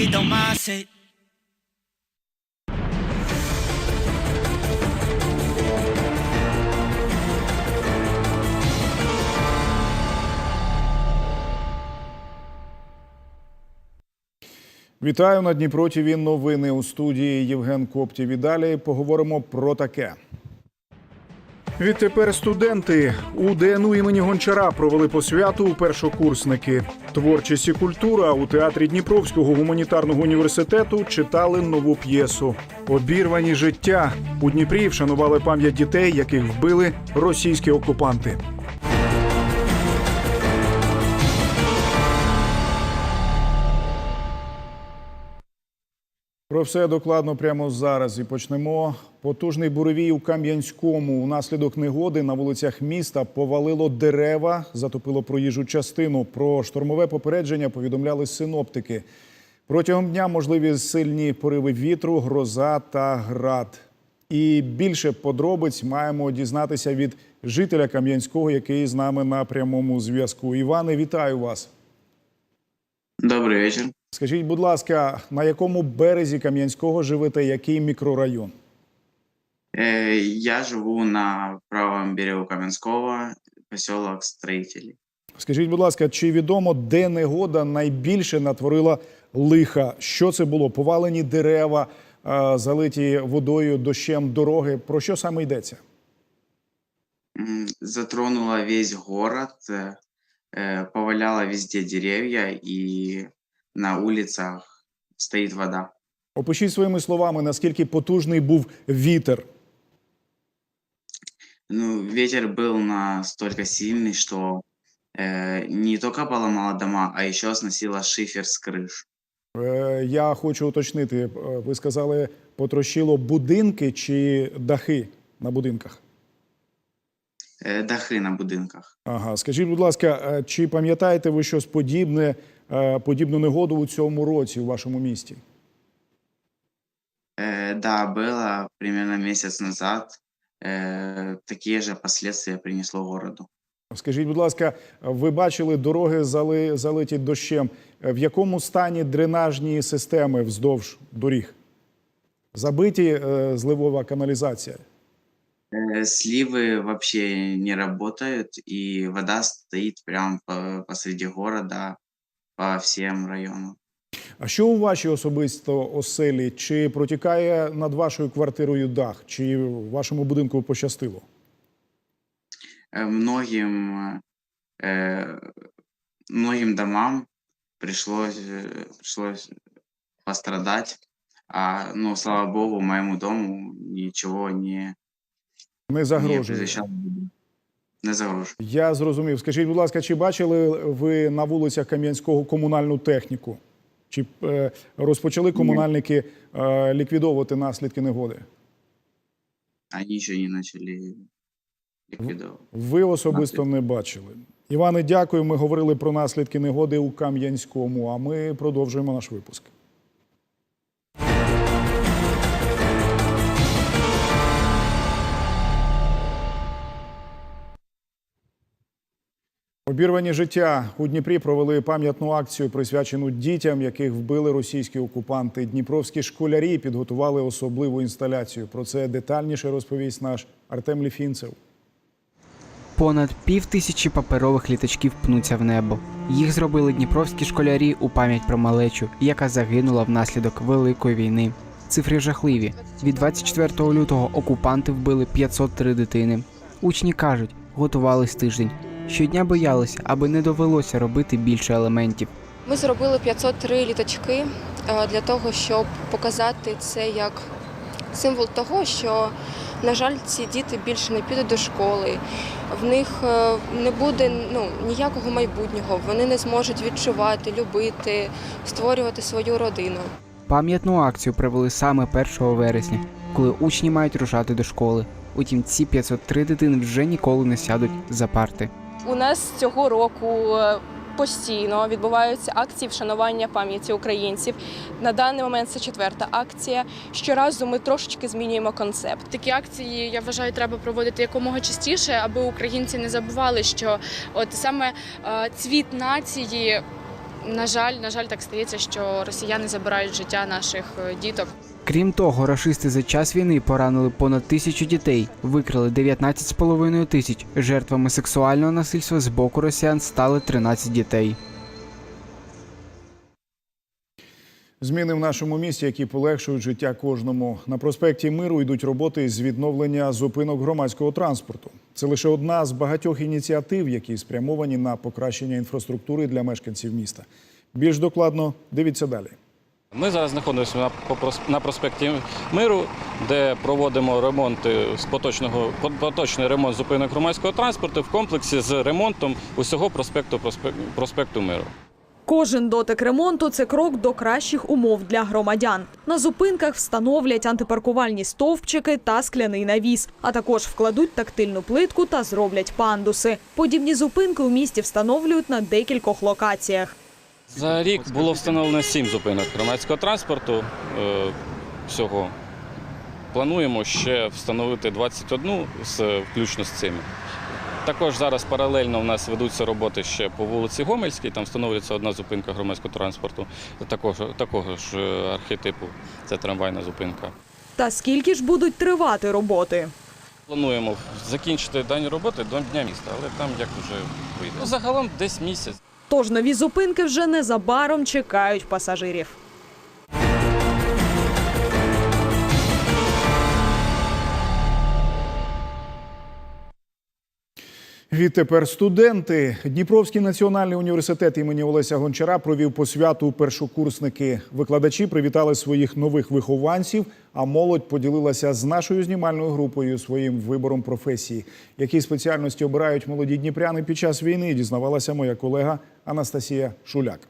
grito más. eh. Вітаю на Дніпро ТВ новини у студії Євген Коптів. І далі поговоримо про таке. Відтепер студенти у ДНУ імені Гончара провели посвяту у першокурсники. Творчість і культура у театрі Дніпровського гуманітарного університету читали нову п'єсу. Обірвані життя у Дніпрі вшанували пам'ять дітей, яких вбили російські окупанти. Про все докладно прямо зараз і почнемо. Потужний буревій у Кам'янському. Унаслідок негоди на вулицях міста повалило дерева, затопило проїжджу частину. Про штормове попередження повідомляли синоптики. Протягом дня можливі сильні пориви вітру, гроза та град. І більше подробиць маємо дізнатися від жителя Кам'янського, який з нами на прямому зв'язку. Іване, вітаю вас. Добрий вечір. Скажіть, будь ласка, на якому березі Кам'янського живете, який мікрорайон? Е, Я живу на правому берегу Кам'янського, поселок Строїтелі. Скажіть, будь ласка, чи відомо, де негода найбільше натворила лиха? Що це було? Повалені дерева, е, залиті водою, дощем дороги. Про що саме йдеться? Затронула весь город, е, е, поваляла везде деревья и на улицах стоит вода. Опишіть своїми словами, наскільки потужний був вітер. Ну, ветер был настолько сильный, что э, не только поломала дома, а еще сносила шифер с крыш. Е, Я хочу уточнити, е, ви сказали, потрощило будинки чи дахи на будинках? Е, дахи на будинках. Ага, скажіть, будь ласка, е, чи пам'ятаєте ви щось подібне, е, подібну негоду у цьому році у вашому місті? Э, да, было примерно месяц назад. Э, такие же последствия принесло городу. Скажіть, будь ласка, ви бачили дороги зали, залиті дощем. В якому стані дренажні системи вздовж доріг? Забиті е, зливова каналізація. Э, сливы вообще не работают, и вода стоит прямо по- посреди города по всем районам. А що у вашій особисто оселі? Чи протікає над вашою квартирою дах? Чи в вашому будинку пощастило? Э, многим, э, многим домам пришлось, э, пришлось пострадать, а, ну, слава богу, моему дому ничего не, не загрожує. Не загрожує. Я зрозумів. Скажіть, будь ласка, чи бачили ви на вулицях Кам'янського комунальну техніку? Чи е, розпочали комунальники е, ліквідовувати наслідки негоди? Они еще не начали ликвидовать. Ви особисто не бачили. Іване, дякую. Ми говорили про наслідки негоди у Кам'янському. А ми продовжуємо наш випуск. Обірвані життя у Дніпрі провели пам'ятну акцію, присвячену дітям, яких вбили російські окупанти. Дніпровські школярі підготували особливу інсталяцію. Про це детальніше розповість наш Артем Ліфінцев. Понад пів тисячі паперових літачків пнуться в небо. Їх зробили дніпровські школярі у пам'ять про малечу, яка загинула внаслідок великої війни. Цифри жахливі. Від 24 лютого окупанти вбили 503 дитини. Учні кажуть, готувались тиждень. Щодня боялися, аби не довелося робити більше елементів. Ми зробили 503 літачки е, для того, щоб показати це як символ того, що, на жаль, ці діти більше не підуть до школи. В них е, не буде ну, ніякого майбутнього. Вони не зможуть відчувати, любити, створювати свою родину. Пам'ятну акцію провели саме 1 вересня, коли учні мають рушати до школи. Утім, ці 503 дитини вже ніколи не сядуть за парти. У нас цього року е, постійно відбуваються акції вшанування пам'яті українців. На даний момент це четверта акція. Щоразу ми трошечки змінюємо концепт. Такі акції я вважаю, треба проводити якомога частіше, аби українці не забували, що от саме е, цвіт нації На жаль, на жаль, так стається, що росіяни забирають життя наших е, діток. Крім того, рашисти за час війни поранили понад тисячу дітей, викрали 19,5 тисяч. Жертвами сексуального насильства з боку росіян стали 13 дітей. Зміни в нашому місті, які полегшують життя кожному. На проспекті Миру йдуть роботи з відновлення зупинок громадського транспорту. Це лише одна з багатьох ініціатив, які спрямовані на покращення інфраструктури для мешканців міста. Більш докладно дивіться далі. Ми зараз знаходимося на, на проспекті Миру, де проводимо ремонти з поточного по- поточний ремонт зупинок громадського транспорту в комплексі з ремонтом усього проспекту проспек- проспекту Миру. Кожен дотик ремонту це крок до кращих умов для громадян. На зупинках встановлять антипаркувальні стовпчики та скляний навіс, а також вкладуть тактильну плитку та зроблять пандуси. Подібні зупинки у місті встановлюють на декількох локаціях. За рік було встановлено сім зупинок громадського транспорту е, всього. Плануємо ще встановити 21 з, включно з цими. Також зараз паралельно у нас ведуться роботи ще по вулиці Гомельській, там встановлюється одна зупинка громадського транспорту, такого, такого ж е, архетипу, це трамвайна зупинка. Та скільки ж будуть тривати роботи? Плануємо закінчити дані роботи до Дня міста, але там як вже вийде. Ну, Загалом десь місяць. Тож нові зупинки вже незабаром чекають пасажирів. Відтепер студенти. Дніпровський національний університет імені Олеся Гончара провів посвяту першокурсники. Викладачі привітали своїх нових вихованців, а молодь поділилася з нашою знімальною групою своїм вибором професії. Які спеціальності обирають молоді дніпряни під час війни, дізнавалася моя колега Анастасія Шуляк.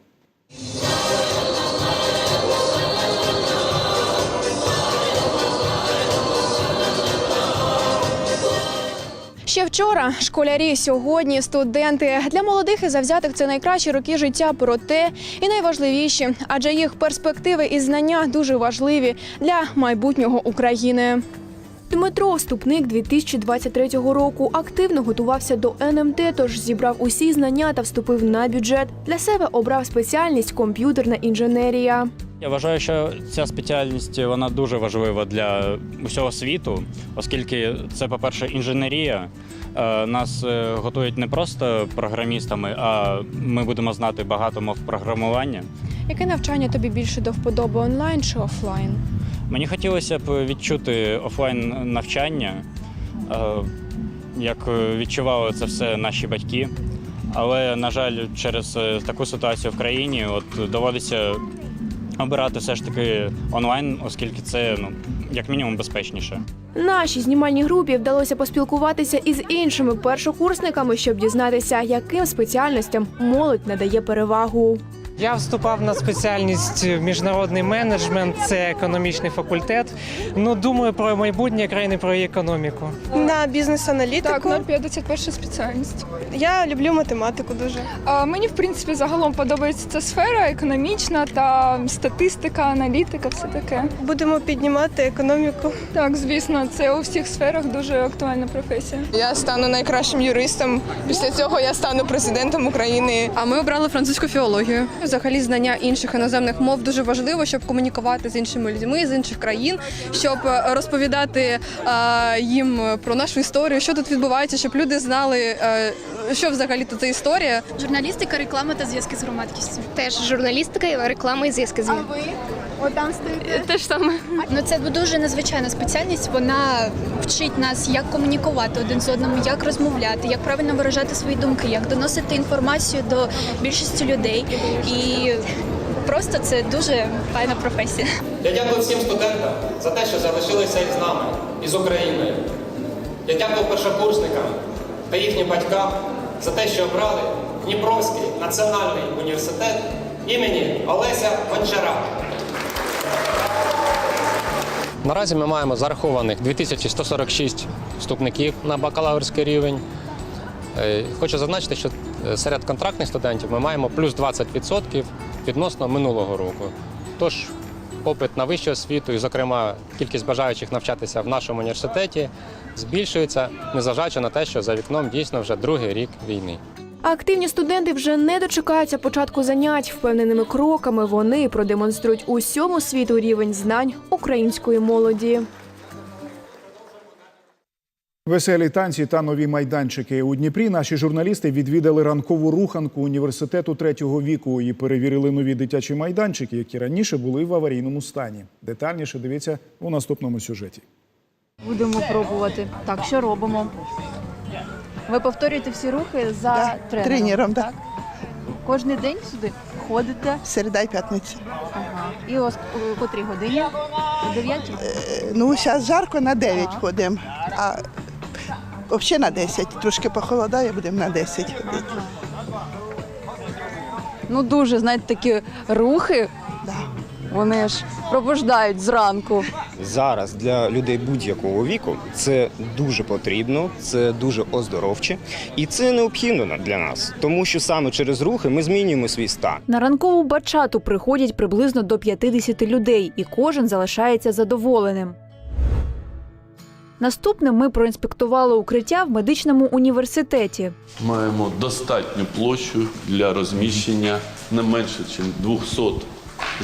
Вчора. Школярі, сьогодні студенти. Для молодих і завзятих це найкращі роки життя, проте і найважливіші, адже їх перспективи і знання дуже важливі для майбутнього України. Дмитро, вступник 2023 року, активно готувався до НМТ, тож зібрав усі знання та вступив на бюджет. Для себе обрав спеціальність комп'ютерна інженерія. Я вважаю, що ця спеціальність вона дуже важлива для усього світу, оскільки це, по-перше, інженерія. Е, Нас е, готують не просто програмістами, а ми будемо знати багато мов програмування. Яке навчання тобі більше до вподоби онлайн чи офлайн? Мені хотілося б відчути офлайн навчання, е, як відчували це все наші батьки. Але, на жаль, через е, таку ситуацію в країні от доводиться обирати все ж таки онлайн, оскільки це ну як мінімум безпечніше. Нашій знімальній групі вдалося поспілкуватися із іншими першокурсниками, щоб дізнатися, яким спеціальностям молодь надає перевагу. Я вступав на спеціальність міжнародний менеджмент, це економічний факультет. Ну думаю про майбутнє країни, про її економіку. На бізнес-аналітику. Так, 051 спеціальність. Я люблю математику дуже. А, мені, в принципі, загалом подобається ця сфера економічна та статистика, аналітика, все таке. Будемо піднімати економіку. Так, звісно, це у всіх сферах дуже актуальна професія. Я стану найкращим юристом. Після цього я стану президентом України. А ми обрали французьку філологію. Взагалі, знання інших іноземних мов дуже важливо, щоб комунікувати з іншими людьми з інших країн, щоб е, розповідати е, їм про нашу історію, що тут відбувається, щоб люди знали, е, що взагалі тут за історія. Журналістика, реклама та зв'язки з громадськістю. Теж журналістика, реклама і зв'язки з ви? Отам стоїте. Те ж саме. Ну це дуже незвичайна спеціальність. Вона вчить нас, як комунікувати один з одним, як розмовляти, як правильно виражати свої думки, як доносити інформацію до більшості людей. І просто це дуже файна професія. Я дякую всім студентам за те, що залишилися із нами, із Україною. Я дякую першокурсникам та їхнім батькам за те, що обрали Дніпровський національний університет імені Олеся Гончара. Наразі ми маємо зарахованих 2146 вступників на бакалаврський рівень. Е, Хочу зазначити, що е, серед контрактних студентів ми маємо плюс 20% відносно минулого року. Тож попит на вищу освіту і, зокрема, кількість бажаючих навчатися в нашому університеті збільшується, незважаючи на те, що за вікном дійсно вже другий рік війни. А активні студенти вже не дочекаються початку занять. Впевненими кроками вони продемонструють усьому світу рівень знань української молоді. Веселі танці та нові майданчики у Дніпрі. Наші журналісти відвідали ранкову руханку університету третього віку і перевірили нові дитячі майданчики, які раніше були в аварійному стані. Детальніше дивіться у наступному сюжеті. Будемо пробувати. Так, що робимо? Ви повторюєте всі рухи за тренером? тренером, да. так? Кожен день сюди ходите. Середа і п'ятниця. Ага. І о о котрій годині? О 9? Ну, зараз жарко на 9 ходимо, а взагалі на 10. Трошки похолодає, будемо на 10 ходити. Ну дуже, знаєте, такі рухи, Да. Вони ж пробуждають зранку. зараз для людей будь-якого віку це дуже потрібно, це дуже оздоровче і це необхідно на- для нас, тому що саме через рухи ми змінюємо свій стан. На ранкову бачату приходять приблизно до 50 людей, і кожен залишається задоволеним. Наступним ми проінспектували укриття в медичному університеті. Маємо достатню площу для розміщення не менше, ніж 200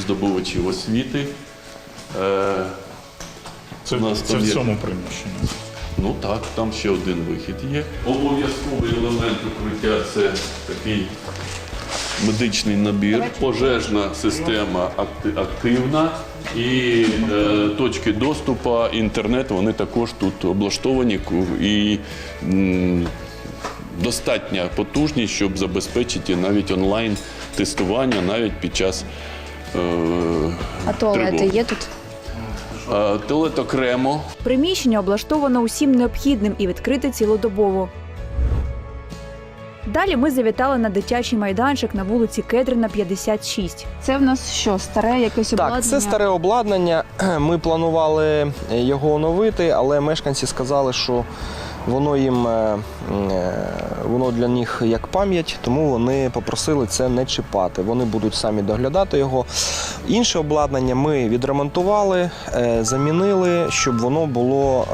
здобувачів освіти. Е, Це, у нас це там в є- цьому приміщенні. Ну так, там ще один вихід є. Обов'язковий елемент укриття це такий медичний набір, пожежна система акти- активна і е, точки доступу, інтернет, вони також тут облаштовані ку- і м, достатня потужність, щоб забезпечити навіть онлайн тестування навіть під час. Е, А туалети є тут? Е, Туалет окремо, Приміщення облаштовано усім необхідним і відкрите цілодобово. Далі ми завітали на дитячий майданчик на вулиці Кедрина, 56. Це в нас що, старе якесь обладнання? Так, це старе обладнання. Ми планували його оновити, але мешканці сказали, що воно їм е, е, воно для них як пам'ять, тому вони попросили це не чіпати. Вони будуть самі доглядати його. Інше обладнання ми відремонтували, е, замінили, щоб воно було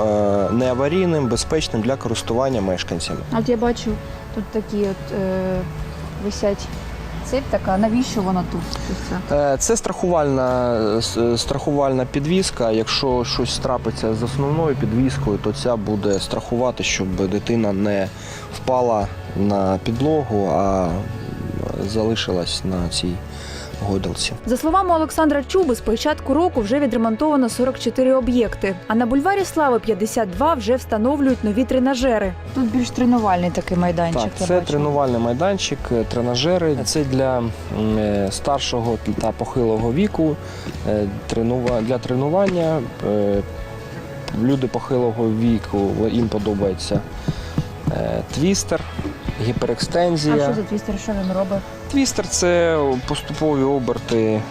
не аварійним, безпечним для користування мешканцями. От я бачу, тут такі от висять цепь така. Навіщо вона тут? Це? Е, страхувальна, с- страхувальна підвізка. Якщо щось трапиться з основною підвіскою, то ця буде страхувати, щоб дитина не впала на підлогу, а залишилась на цій гойдалці. За словами Олександра Чуби, з початку року вже відремонтовано 44 об'єкти. А на бульварі Слави 52 вже встановлюють нові тренажери. Тут більш тренувальний такий майданчик. Так, це бачу. тренувальний майданчик, е, тренажери. Це для е, старшого та похилого віку, е, для тренування. Люди похилого віку їм подобається твістер, А що за твістер, що він робить? Твістер це поступові оберти е,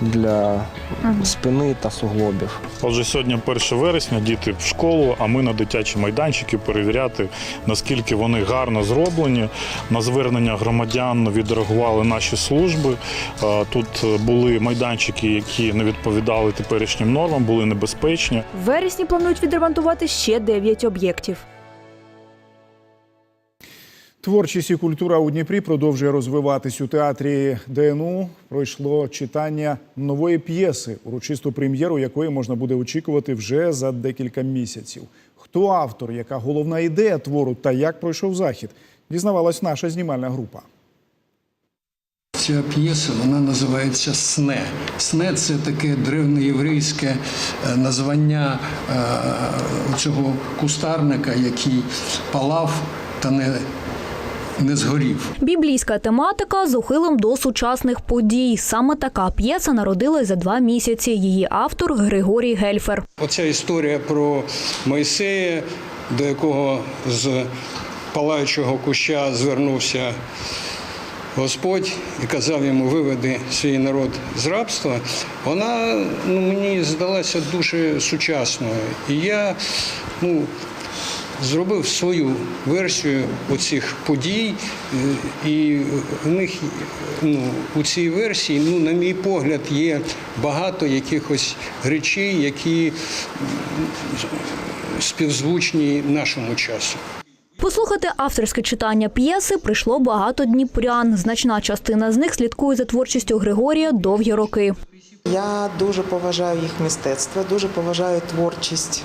для спини та суглобів. Отже, сьогодні 1 вересня, діти в школу, а ми на дитячі майданчики перевіряти, наскільки вони гарно зроблені. На звернення громадян відреагували наші служби. Е, Тут були майданчики, які не відповідали теперішнім нормам, були небезпечні. В вересні планують відремонтувати ще 9 об'єктів. Творчість і культура у Дніпрі продовжує розвиватись у театрі ДНУ. Пройшло читання нової п'єси, урочисту прем'єру якої можна буде очікувати вже за декілька місяців. Хто автор, яка головна ідея твору та як пройшов захід, дізнавалась наша знімальна група. Ця п'єса вона називається Сне. Сне це таке древнеєврейське е, названня е, цього кустарника, який палав та не, не згорів. Біблійська тематика з ухилом до сучасних подій. Саме така п'єса народилась за два місяці. Її автор Григорій Гельфер. Оця історія про Мойсея, до якого з палаючого куща звернувся Господь і казав йому виведи свій народ з рабства, вона ну, мені здалася дуже сучасною. І я ну, зробив свою версію оцих подій, е, і в них ну, у цій версії, ну, на мій погляд, є багато якихось речей, які співзвучні нашому часу. Послухати авторське читання п'єси прийшло багато дніпрян. Значна частина з них слідкує за творчістю Григорія довгі роки. Я дуже поважаю їх мистецтво, дуже поважаю творчість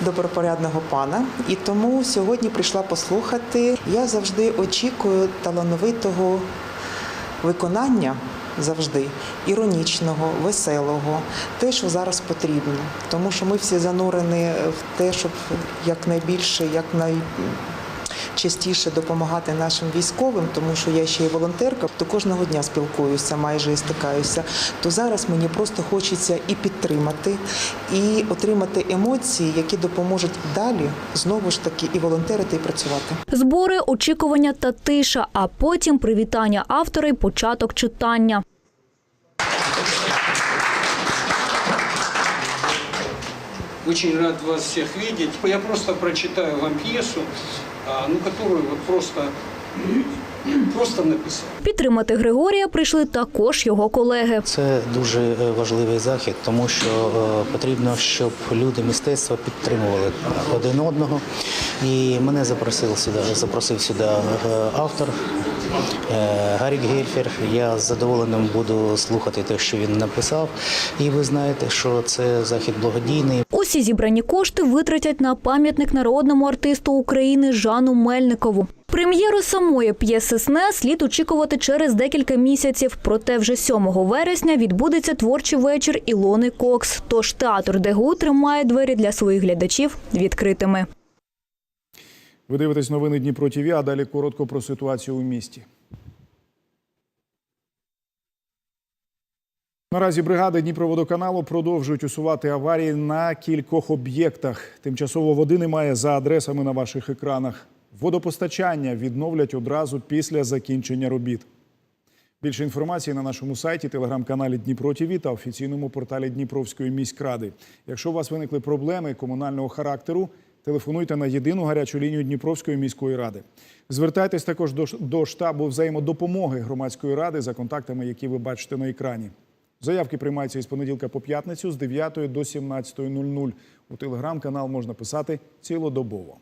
добропорядного пана. І тому сьогодні прийшла послухати. Я завжди очікую талановитого виконання. Завжди іронічного, веселого, те, що зараз потрібно, тому що ми всі занурені в те, щоб якнайбільше, якнайчастіше допомагати нашим військовим, тому що я ще й волонтерка, то кожного дня спілкуюся, майже і стикаюся. То зараз мені просто хочеться і підтримати, і отримати емоції, які допоможуть далі знову ж таки і волонтерити, і працювати. Збори, очікування та тиша, а потім привітання автора й початок читання. Очень рад вас всех видеть. Я просто прочитаю вам пьесу, ну, которую вот просто, просто написал. Підтримати Григорія прийшли також його колеги. Це дуже е, важливий захід, тому що е, потрібно, щоб люди мистецтва підтримували один одного. І мене запросив сюди, запросив сюди е, автор Гарік Гельфер. Я з задоволенням буду слухати те, що він написав. І ви знаєте, що це захід благодійний. Усі зібрані кошти витратять на пам'ятник народному артисту України Жану Мельникову. Прем'єру самої п'єси «Сне» слід очікувати через декілька місяців. Проте вже 7 вересня відбудеться творчий вечір Ілони Кокс. Тож театр ДГУ тримає двері для своїх глядачів відкритими. Ви дивитесь новини Дніпро ТВ, а далі коротко про ситуацію у місті. Наразі бригади Дніпроводоканалу продовжують усувати аварії на кількох об'єктах. Тимчасово води немає за адресами на ваших екранах. Водопостачання відновлять одразу після закінчення робіт. Більше інформації на нашому сайті, телеграм-каналі Дніпро ТВ та офіційному порталі Дніпровської міськради. Якщо у вас виникли проблеми комунального характеру, телефонуйте на єдину гарячу лінію Дніпровської міської ради. Звертайтесь також до штабу взаємодопомоги громадської ради за контактами, які ви бачите на екрані. Заявки приймаються із понеділка по п'ятницю з 9 до 17.00. У телеграм-канал можна писати цілодобово.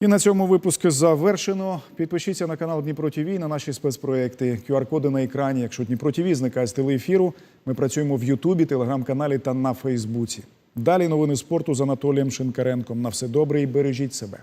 І на цьому випуск завершено. Підпишіться на канал Дніпро ТВ на наші спецпроекти. QR-коди на екрані. Якщо Дніпро ТВ зникає з телеефіру, ми працюємо в Ютубі, телеграм-каналі та на Фейсбуці. Далі новини спорту з Анатолієм Шинкаренком. На все добре і бережіть себе.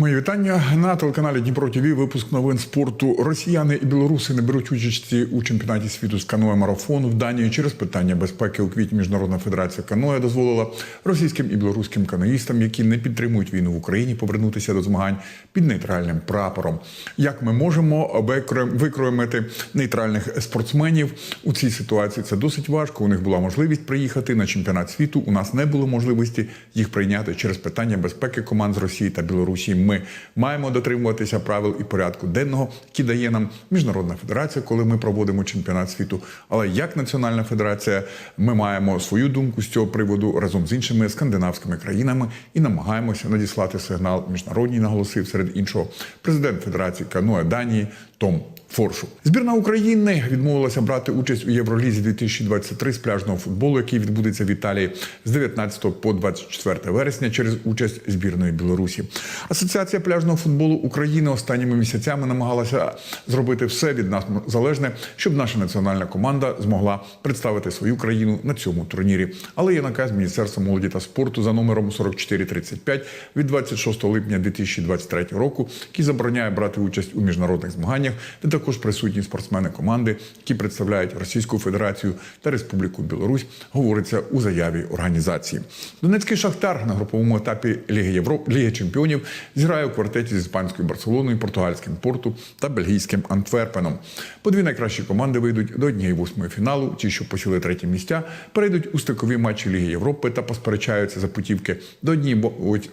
Мої вітання на телеканалі Дніпро ТВ. Випуск новин спорту. Росіяни і білоруси не беруть участі у чемпіонаті світу з каноe марафону в Данії через питання безпеки. У квітні Міжнародна федерація каноe дозволила російським і білоруським каноїстам, які не підтримують війну в Україні, повернутися до змагань під нейтральним прапором. Як ми можемо викроїмити нейтральних спортсменів у цій ситуації? Це досить важко. У них була можливість приїхати на чемпіонат світу. У нас не було можливості їх прийняти через питання безпеки команд з Росії та Білорусі. Ми маємо дотримуватися правил і порядку денного, які дає нам міжнародна федерація, коли ми проводимо чемпіонат світу. Але як національна федерація, ми маємо свою думку з цього приводу разом з іншими скандинавськими країнами і намагаємося надіслати сигнал міжнародній наголосив серед іншого президент Федерації Каноя Данії Том. Форшу збірна України відмовилася брати участь у Євролізі 2023 з пляжного футболу, який відбудеться в Італії з 19 по 24 вересня через участь збірної Білорусі. Асоціація пляжного футболу України останніми місяцями намагалася зробити все від нас залежне, щоб наша національна команда змогла представити свою країну на цьому турнірі. Але є наказ Міністерства молоді та спорту за номером 4435 від 26 липня 2023 року, який забороняє брати участь у міжнародних змаганнях, де також присутні спортсмени команди, які представляють Російську Федерацію та Республіку Білорусь, говориться у заяві організації. Донецький шахтар на груповому етапі Ліги Європи Ліги Чемпіонів зіграє у квартеті з іспанською Барселоною, португальським Порту та бельгійським Антверпеном. По дві найкращі команди вийдуть до однієї восьмої фіналу. Ті, що посіли треті місця, перейдуть у стикові матчі Ліги Європи та посперечаються за путівки до однієї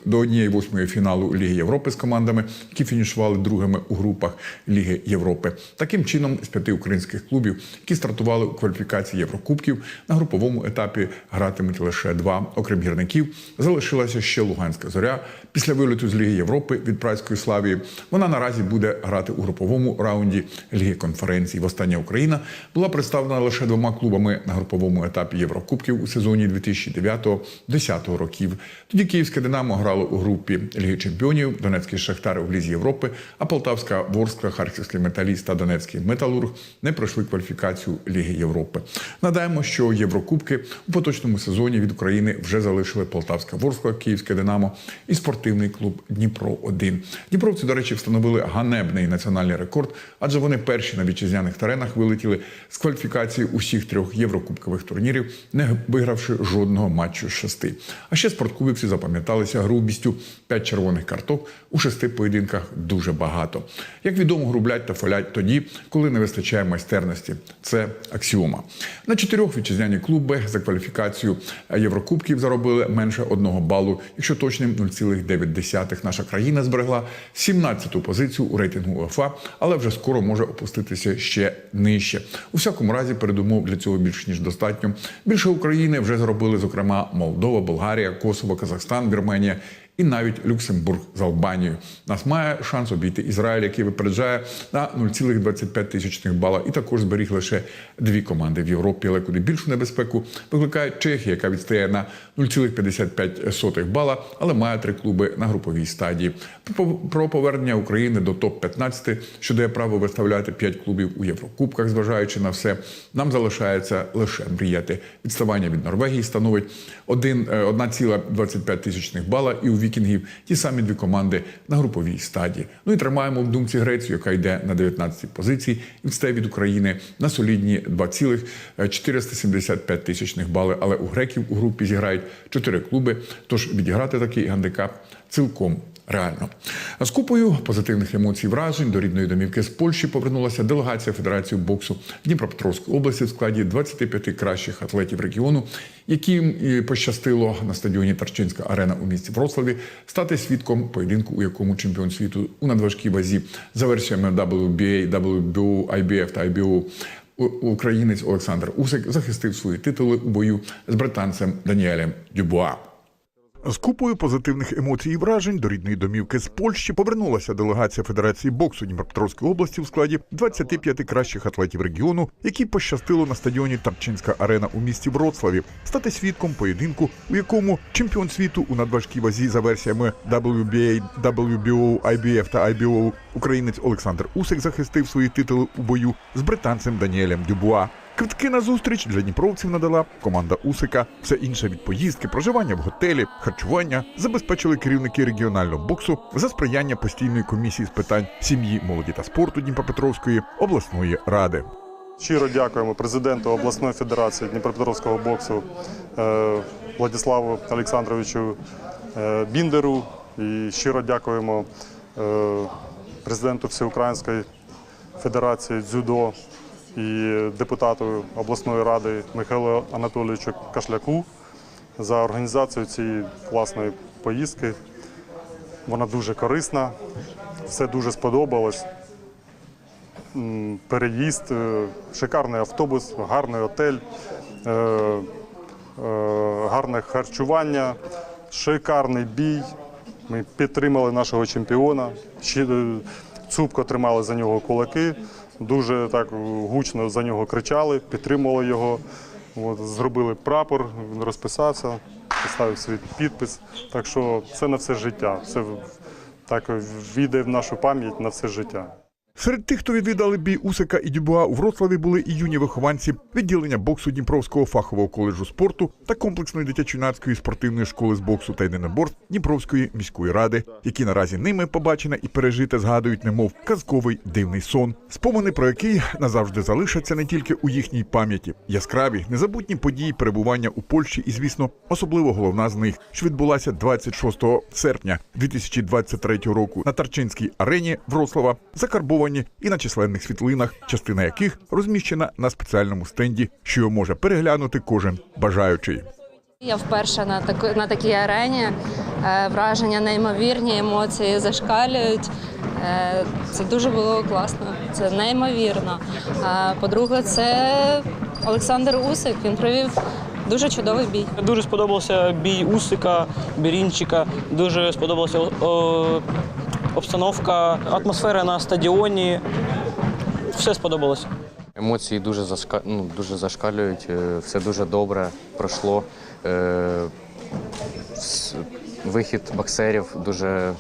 до однієї восьмої фіналу Ліги Європи з командами, які фінішували другими у групах Ліги Європи. Таким чином, з п'яти українських клубів, які стартували у кваліфікації Єврокубків, на груповому етапі гратимуть лише два. Окрім гірників, залишилася ще Луганська зоря. Після виліту з Ліги Європи від Прайської Славії вона наразі буде грати у груповому раунді Ліги конференцій. Востаннє Україна була представлена лише двома клубами на груповому етапі Єврокубків у сезоні 2009-2010 років. Тоді Київське Динамо грало у групі Ліги Чемпіонів, Донецький Шахтар у Лізі Європи, а Полтавська Ворскла, Харківський Металіст та Донецький Металург не пройшли кваліфікацію Ліги Європи. Нагадаємо, що Єврокубки у поточному сезоні від України вже залишили Полтавська Ворскла, Київське Динамо і спортивний клуб Дніпро 1 Дніпровці, до речі, встановили ганебний національний рекорд, адже вони перші на вітчизняних теренах вилетіли з кваліфікації усіх трьох єврокубкових турнірів, не вигравши жодного матчу з шести. А ще спорткубівці запам'яталися грубістю п'ять червоних карток у шести поєдинках дуже багато. Як відомо, грублять та фалять тоді, коли не вистачає майстерності. Це аксіома. На чотирьох вітчизняні клуби за кваліфікацію Єврокубків заробили менше одного балу, якщо точним 0,9. Наша країна зберегла 17-ту позицію у рейтингу УЄФА, але вже скоро може опуститися ще нижче. У всякому разі, передумов для цього більш ніж достатньо. Більше України вже заробили, зокрема, Молдова, Болгарія, Косово, Казахстан, Вірменія. І навіть Люксембург з Албанією. Нас має шанс обійти Ізраїль, який випереджає на 0,25 тисячних бала, і також зберіг лише дві команди в Європі. Але куди більшу небезпеку викликає Чехія, яка відстає на 0,55 бала, але має три клуби на груповій стадії. Про- повернення України до топ-15, що дає право виставляти п'ять клубів у Єврокубках, зважаючи на все, нам залишається лише мріяти. Відставання від Норвегії становить один- е, 1,25 тисячних бала, і у вікінгів ті самі дві команди на груповій стадії. Ну і тримаємо в думці Грецію, яка йде на 19-й позиції і встає від України на солідні 2,475 тисячних бали. Але у греків у групі зіграють чотири клуби. Тож відіграти такий гандикап цілком реально. З купою позитивних емоцій вражень до рідної домівки з Польщі повернулася делегація Федерації боксу Дніпропетровської області в складі 25 кращих атлетів регіону, яким пощастило на стадіоні Тарчинська арена у місті Вроцлаві стати свідком поєдинку, у якому чемпіон світу у надважкій вазі за версіями WBA, WBO, IBF та IBO Українець Олександр Усик захистив свої титули у бою з британцем Даніелем Дюбуа. З купою позитивних емоцій і вражень до рідної домівки з Польщі повернулася делегація Федерації боксу Дніпропетровської області в складі 25 кращих атлетів регіону, які пощастило на стадіоні Тарчинська арена у місті Вроцлаві стати свідком поєдинку, у якому чемпіон світу у надважкій вазі за версіями WBA, WBO, IBF та IBO українець Олександр Усик захистив свої титули у бою з британцем Даніелем Дюбуа. Квитки на зустріч для дніпровців надала команда Усика. Все інше від поїздки, проживання в готелі, харчування забезпечили керівники регіонального боксу за сприяння постійної комісії з питань сім'ї, молоді та спорту Дніпропетровської обласної ради. Щиро дякуємо президенту обласної федерації Дніпропетровського боксу е, Владиславу Олександровичу е, Біндеру. І щиро дякуємо е, президенту Всеукраїнської федерації дзюдо і депутату обласної ради Михайлу Анатолійовичу Кашляку за організацію цієї класної поїздки. Вона дуже корисна, все дуже сподобалось. Переїзд, е, шикарний автобус, гарний отель, е, е, гарне харчування, шикарний бій. Ми підтримали нашого чемпіона. Цупко тримали за нього кулаки, дуже так гучно за нього кричали, підтримували його. От, зробили прапор, він розписався, поставив свій підпис. Так що це на все життя. Це так війде в нашу пам'ять на все життя. Серед тих, хто відвідали бій Усика і Дюбуа у Вроцлаві, були і юні вихованці відділення боксу Дніпровського фахового коледжу спорту та комплексної дитячо-юнацької спортивної школи з боксу та єдиноборств Дніпровської міської ради, які наразі ними побачене і пережите згадують, немов казковий дивний сон, спомини про який назавжди залишаться не тільки у їхній пам'яті. Яскраві незабутні події перебування у Польщі, і звісно, особливо головна з них, що відбулася 26 серпня 2023 року на Тарчинській арені Вроцлава, закарбовані і на численних світлинах, частина яких розміщена на спеціальному стенді, що його може переглянути кожен бажаючий. Я вперше на таку на такій арені. Е, Враження неймовірні, емоції зашкалюють. Е, Це дуже було класно. Це неймовірно. По-друге, це Олександр Усик. Він провів дуже чудовий бій. Дуже сподобався бій Усика, Бірінчика. Дуже сподобалася о, обстановка, атмосфера на стадіоні. Все сподобалося. Емоції дуже зашка... ну, дуже зашкалюють, е, все дуже добре пройшло. Е, Вихід боксерів дуже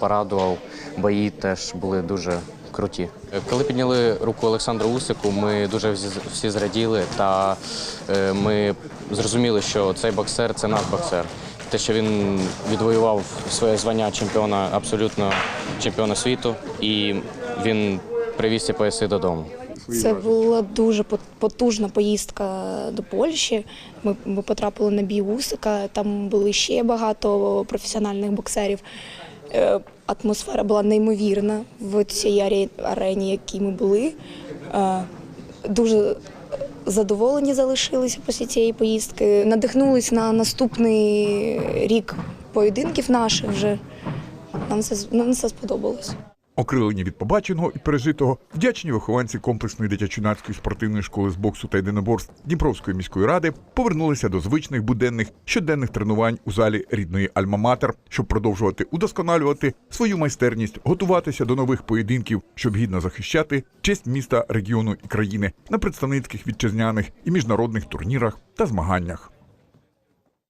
порадував, бої теж були дуже круті. Е, Коли підняли руку Олександру Усику, ми дуже всі- зраділи та ми зрозуміли, що цей боксер це наш боксер. Те, що він відвоював своє звання чемпіона, абсолютно чемпіона світу, і він привіз ці пояси додому. Це була дуже пот- потужна поїздка до Польщі. Ми, ми потрапили на бій Усика, там були ще багато професіональних боксерів. Е, Атмосфера була неймовірна в цій арені, якій ми були. Е, Дуже задоволені залишилися після цієї поїздки. Надихнулись на наступний рік поєдинків наших вже. Нам це, нам це сподобалось. Окрилені від побаченого і пережитого, вдячні вихованці комплексної дитячо-юнацької спортивної школи з боксу та єдиноборств Дніпровської міської ради повернулися до звичних буденних щоденних тренувань у залі рідної Альма-Матер, щоб продовжувати удосконалювати свою майстерність, готуватися до нових поєдинків, щоб гідно захищати честь міста, регіону і країни на представницьких вітчизняних і міжнародних турнірах та змаганнях.